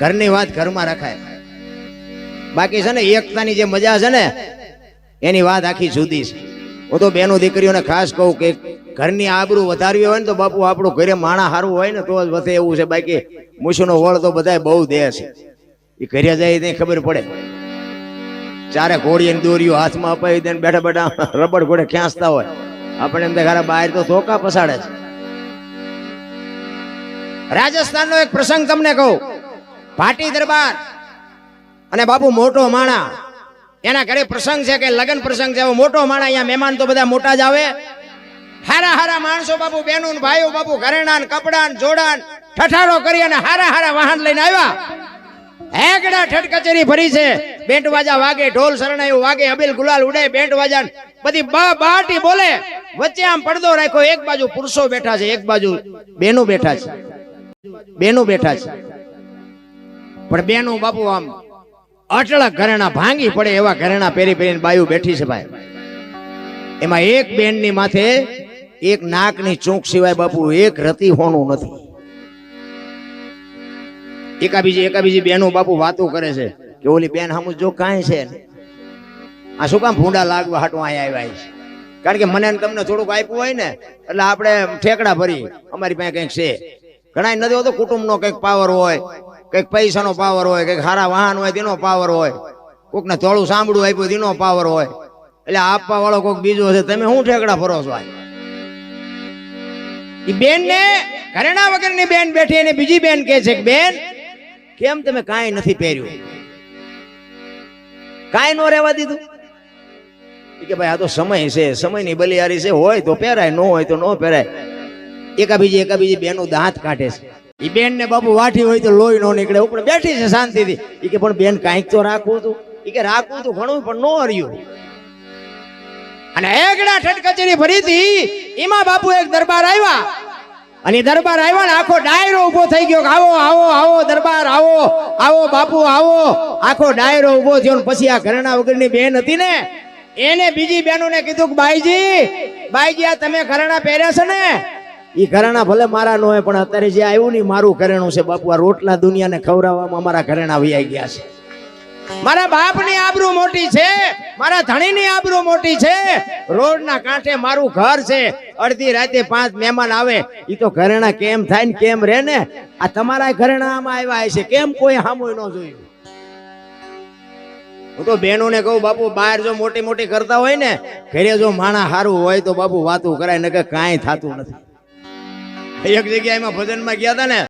ઘરની વાત ઘરમાં રખાય. બાકી છે ને, એકતાની જે મજા છે ને, એની વાત આખી જુદી છે. હું તો બેનો દીકરીઓને ખાસ કહું કે ઘરની આબરૂ વધારવી હોય ને તો બાપુ આપણું ઘરે માણા સારું હોય ને તો જ વધે એવું છે. બાકી મૂછનો વળ તો બધાય બહુ દે છે. એ ઘરે જાય તે ખબર પડે. ચારે ઘોડીની દોરીઓ હાથમાં અપાવી દે બેઠા બેઠા રબડ ઘોડે ખેંચતા હોય. આપણે એમ દેખાડે બહાર તો ધોકા પસાડે છે. રાજસ્થાનનો એક પ્રસંગ તમને કહું. ભાટી દરબાર અને બાપુ મોટો માણા. એના ઘરે પ્રસંગ છે કે લગ્ન પ્રસંગ છે. મોટો માણા અહીંયા મહેમાન તો બધા મોટા જ આવે. હારા હારા માણસો બાપુ બેનો ભાઈઓ બાપુ ઘરેણા કપડા જોડાણ ઠઠારો કરી અને હારા હારા વાહન લઈને આવ્યા. હેગડા ઠઠ કચેરી ભરી છે. બેન્ટ વાજા વાગે, ઢોલ શરણાયું વાગે, અબીલ ગુલાલ ઉડે બેન્ટ વાજા બધી બા બાટી બોલે. વચ્ચે આમ પડદો રાખ્યો, એક બાજુ પુરુષો બેઠા છે, એક બાજુ બેનો બેઠા છે. બેનો બેઠા છે. પણ બેનો બાપુ આમ અટળા ઘરેણા ભાંગી પડે એવા ઘરેણા પહેરી પહેરીને બાયું બેઠી છે ભાઈ. એમાં એક બેનની માથે એક નાકની ચોંક સિવાય બાપુ એક રતી હોનું નથી. એકાબીજી એકાબીજી બેનો બાપુ વાતો કરે છે કે ઓલી બેન હમું જો કાંઈ છે. આ શું કામ ભૂંડા લાગવા હાટવા અહીંયા આવ્યા છે? કારણ કે મને તમને થોડુંક આપ્યું હોય ને, એટલે આપણે ઠેકડા ભરી અમારી પાસે કંઈક છે. ઘણા નથી હોતો, કુટુંબનો કંઈક પાવર હોય, કંઈક પૈસાનો પાવર હોય, કંઈક હારા વાહન હોય તેનો પાવર હોય. કોકને થોડું સાંભળું આપ્યું તેનો પાવર હોય. એટલે આપવા વાળો કોઈક બીજો છે, તમે શું ઠેકડા ફરો છો આ બેન ને ઘરેણા વગરની બેન બેઠી અને બીજી બેન કે છે કે, બેન, કેમ તમે કાંઈ નથી પહેર્યું? કાંઈ નો રહેવા દીધું? કે, ભાઈ, આ તો સમય છે, સમયની બલિયારી છે, હોય તો પહેરાય, ન હોય તો ન પહેરાય. એકાબીજી એકાબીજી બેનો દાંત કાઢે છે. એ બેન ને બાપુ વાઠી હોય તો લોહી નો નીકળે. ઉપર બેઠી છે શાંતિથી. એ કે, પણ બેન, કાંઈક તો રાખવું હતું એ કે રાખવું હતું ઘણું, પણ નો હર્યું. અને એકડા ઠઠ કચેરી ફરીથી એમાં બાપુ એક દરબાર આવ્યા અને દરબાર આવ્યા ને આખો ડાયરો ઊભો થઈ ગયો આવો આવો આવો, દરબાર, આવો આવો, બાપુ, આવો. આખો ડાયરો ઊભો થયો પછી આ ઘરેણા વગરની બેન હતી ને, એને બીજી બહેનોને કીધું કે, બાઈજી બાઈજી, આ તમે ઘરેણા પહેર્યા છે ને? ઈ ઘરેણા ભલે મારા ન હોય, પણ અત્યારે જે આવ્યું ને મારું ઘરેણું છે, બાપુ. આ રોટલા દુનિયાને ખવડાવવામાં મારા ઘરેણા વ્યાઈ ગયા છે. મારા બાપની આબરૂ મોટી છે, મારા ધણીની આબરૂ મોટી છે. રોડના કાંઠે મારું ઘર છે. અડધી રાતે પાંચ મહેમાન આવે એ તો ઘરેણા કેમ થાય ને કેમ રહે ને? આ તમારા ઘરેણા આમાં આવ્યા છે કેમ કોઈ હામો ન જોયું? હું તો બહેનોને કહું, બાપુ, બહાર જો મોટી મોટી કરતા હોય ને, ઘરે જો માણા સારું હોય તો બાપુ વાતું કરાય કે કાંઈ થતું નથી. એક જગ્યાએ એમાં ભજનમાં ગયા હતા ને